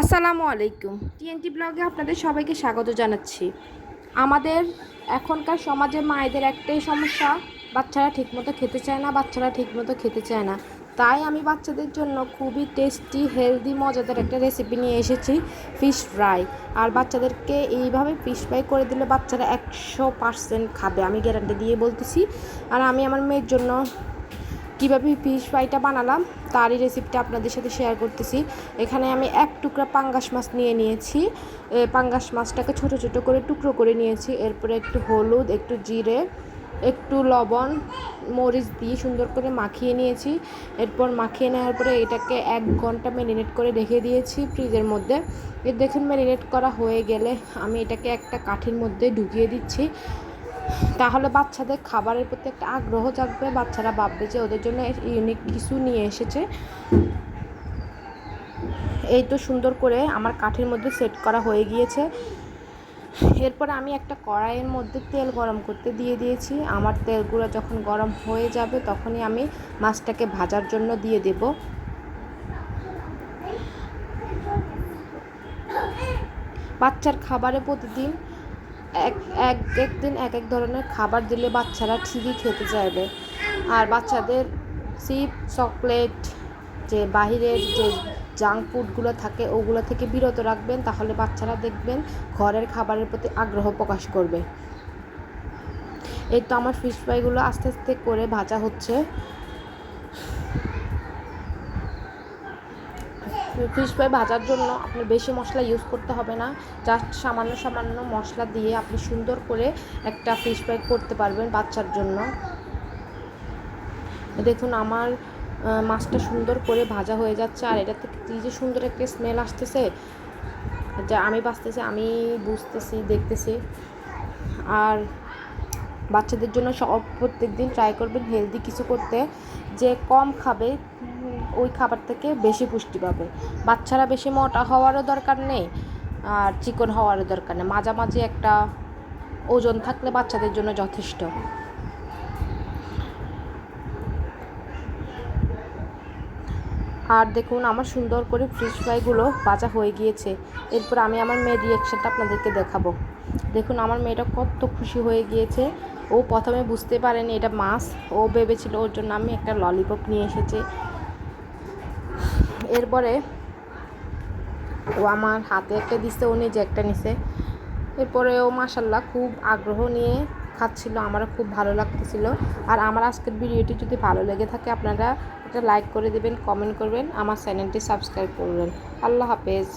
আসসালামু আলাইকুম। টিএনটি ব্লগে আপনাদের সবাইকে স্বাগত জানাচ্ছি। আমাদের এখনকার সমাজে মায়েদের একটাই সমস্যা, বাচ্চারা ঠিকমতো খেতে চায় না, বাচ্চারা ঠিকমতো খেতে চায় না। তাই আমি বাচ্চাদের জন্য খুবই টেস্টি হেলদি মজাদার একটা রেসিপি নিয়ে এসেছি ফিশ ফ্রাই আর বাচ্চাদেরকে এইভাবে ফিশ ফ্রাই করে দিলে বাচ্চারা একশো পার্সেন্ট খাবে, আমি গ্যারান্টি দিয়ে বলতেছি। আর আমি আমার মেয়ের জন্য কীভাবে ফিশ ফ্রাইটা বানালাম তারই রেসিপিটা আপনাদের সাথে শেয়ার করতেছি। এখানে আমি এক টুকরা পাঙ্গাস মাছ নিয়ে নিয়েছি। পাঙ্গাস মাছটাকে ছোট ছোট করে টুকরো করে নিয়েছি। এরপরে একটু হলুদ, একটু জিরে, একটু লবণ, মরিচ দিয়ে সুন্দর করে মাখিয়ে নিয়েছি। এরপর মাখিয়ে নেওয়ার পরে এটাকে এক ঘণ্টা ম্যারিনেট করে রেখে দিয়েছি ফ্রিজের মধ্যে। এর দেখুন ম্যারিনেট করা হয়ে গেলে আমি এটাকে একটা কাঠির মধ্যে ঢুকিয়ে দিচ্ছি। তাহলে বাচ্চাদের খাবারের প্রতি একটা আগ্রহ জাগবে, বাচ্চারা ভাববে যে ওদের জন্য ইউনিক কিছু নিয়ে এসেছে। এই তো সুন্দর করে আমার কাঠের মধ্যে সেট করা হয়ে গিয়েছে। এরপর আমি একটা কড়াইয়ের মধ্যে তেল গরম করতে দিয়ে দিয়েছি। আমার তেলগুলো যখন গরম হয়ে যাবে তখনই আমি মাছটাকে ভাজার জন্য দিয়ে দেব। বাচ্চার খাবারে প্রতিদিন এক এক এক দিন এক এক ধরনের খাবার দিলে বাচ্চারা ঠিকই খেতে চাইবে। আর বাচ্চাদের চিপ, চকলেট, যে বাহিরের যে জাঙ্ক ফুডগুলো থাকে, ওগুলো থেকে বিরত রাখবেন, তাহলে বাচ্চারা দেখবেন ঘরের খাবারের প্রতি আগ্রহ প্রকাশ করবে। এই তো আমার ফিশ ফ্রাইগুলো আস্তে আস্তে করে ভাজা হচ্ছে। ফিশ ফ্রাই ভাজার জন্য আপনি বেশি মশলা ইউজ করতে হবে না। জাস্ট সামান্য সামান্য মশলা দিয়ে আপনি সুন্দর করে একটা ফিশ ফ্রাই করতে পারবেন বাচ্চার জন্য। দেখুন আমার মাছটা সুন্দর করে ভাজা হয়ে যাচ্ছে আর এটা থেকে যে সুন্দর একটা স্মেল আসতেছে। যা আমি বাঁচতেছি, আমি বুঝতেছি, দেখতেছি। আর বাচ্চাদের জন্য সব প্রত্যেক দিন ট্রাই করবেন হেলদি কিছু করতে। যে কম খাবে ওই খাবার থেকে বেশি পুষ্টি পাবে। বাচ্চারা বেশি মোটা হওয়ারও দরকার নেই আর চিকন হওয়ারও দরকার নেই। মাঝামাঝি একটা ওজন থাকলে বাচ্চাদের জন্য যথেষ্ট। আর দেখুন, আমার সুন্দর করে ফ্রিজ ফ্রাইগুলো ভাজা হয়ে গিয়েছে। এরপর আমি আমার মেয়ের রিয়াকশানটা আপনাদেরকে দেখাবো। দেখুন, আমার মেয়েটা কত খুশি হয়ে গিয়েছে। ও প্রথমে বুঝতে পারেনি এটা মাছ। ও ভেবেছিল ওর জন্য আমি একটা ললিপপ নিয়ে এসেছি। এরপরে ও আমার হাতে একটা দিছে, ও নিজে একটা নিছে। এরপরে ও মাসাল্লাহ খুব আগ্রহ নিয়ে খাচ্ছিল, আমারও খুব ভালো লাগতেছিল। আর আমার আজকের ভিডিওটি যদি ভালো লেগে থাকে, আপনারা একটা লাইক করে দেবেন, কমেন্ট করবেন, আমার চ্যানেলটি সাবস্ক্রাইব করবেন। আল্লাহ হাফেজ।